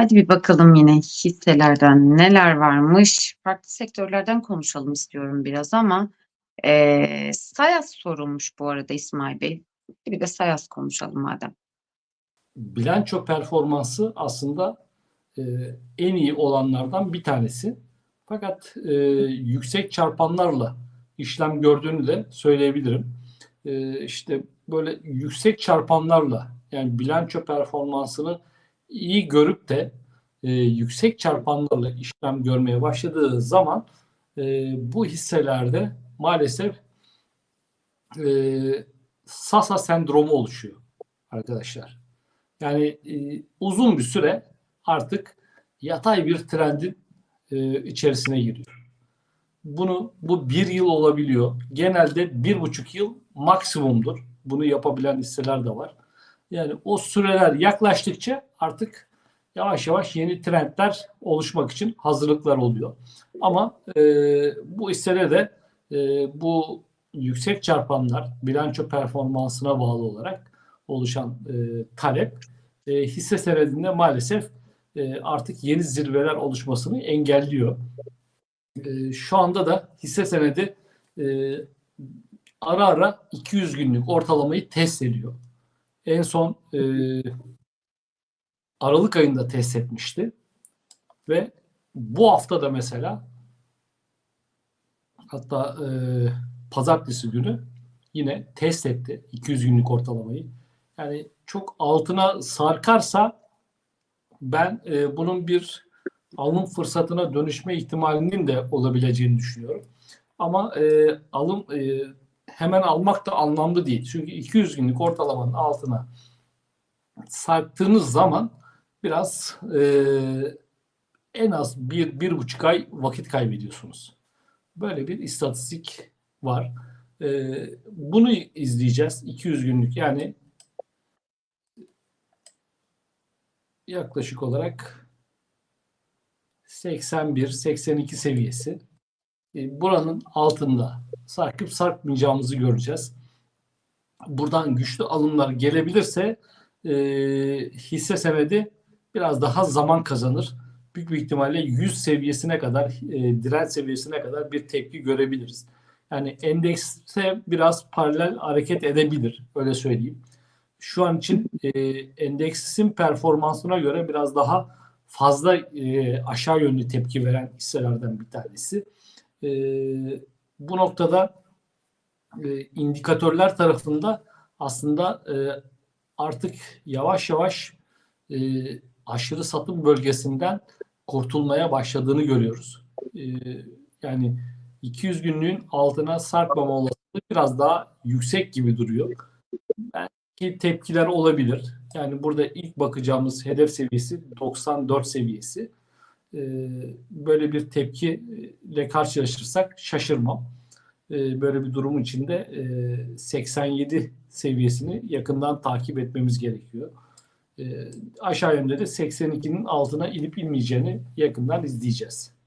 Hadi bir bakalım yine hisselerden neler varmış. Farklı sektörlerden konuşalım istiyorum biraz ama eee Sayas sorulmuş bu arada İsmail Bey. Bir de Sayas konuşalım madem. bilanço performansı aslında e, en iyi olanlardan bir tanesi. Fakat e, yüksek çarpanlarla işlem gördüğünü de söyleyebilirim. E, işte böyle yüksek çarpanlarla yani bilanço performansını iyi görüp de e, yüksek çarpanlarla işlem görmeye başladığı zaman e, bu hisselerde maalesef e, Sasa sendromu oluşuyor arkadaşlar. Yani e, uzun bir süre artık yatay bir trendin e, içerisine giriyor. Bunu bu bir yıl olabiliyor. Genelde bir buçuk yıl maksimumdur. Bunu yapabilen hisseler de var. Yani o süreler yaklaştıkça artık yavaş yavaş yeni trendler oluşmak için hazırlıklar oluyor. Ama e, bu hissede de e, bu yüksek çarpanlar bilanço performansına bağlı olarak oluşan e, talep e, hisse senedinde maalesef e, artık yeni zirveler oluşmasını engelliyor. E, şu anda da hisse senedi e, ara ara 200 günlük ortalamayı test ediyor. En son e, Aralık ayında test etmişti ve bu hafta da mesela hatta e, pazartesi günü yine test etti 200 günlük ortalamayı. Yani çok altına sarkarsa ben e, bunun bir alım fırsatına dönüşme ihtimalinin de olabileceğini düşünüyorum. Ama e, alım e, hemen almak da anlamlı değil. Çünkü 200 günlük ortalamanın altına sarktığınız zaman biraz e, en az bir, bir buçuk ay vakit kaybediyorsunuz. Böyle bir istatistik var. E, bunu izleyeceğiz. 200 günlük yani yaklaşık olarak 81-82 seviyesi. E, Buranın altında sarkıp sarkmayacağımızı göreceğiz. Buradan güçlü alımlar gelebilirse e, hisse senedi biraz daha zaman kazanır. Büyük bir ihtimalle 100 seviyesine kadar, e, direnç seviyesine kadar bir tepki görebiliriz. Yani endekste biraz paralel hareket edebilir, öyle söyleyeyim şu an için e, endeksin performansına göre biraz daha fazla e, aşağı yönlü tepki veren hisselerden bir tanesi. E, bu noktada e, indikatörler tarafında aslında e, artık yavaş yavaş e, aşırı satım bölgesinden kurtulmaya başladığını görüyoruz. E, yani 200 günlüğün altına sarkmama olasılığı biraz daha yüksek gibi duruyor. Ben ki tepkiler olabilir. Yani burada ilk bakacağımız hedef seviyesi 94 seviyesi. Ee, böyle bir tepkiyle karşılaşırsak şaşırmam. Ee, böyle bir durum içinde e, 87 seviyesini yakından takip etmemiz gerekiyor. Ee, aşağı yönde de 82'nin altına inip inmeyeceğini yakından izleyeceğiz.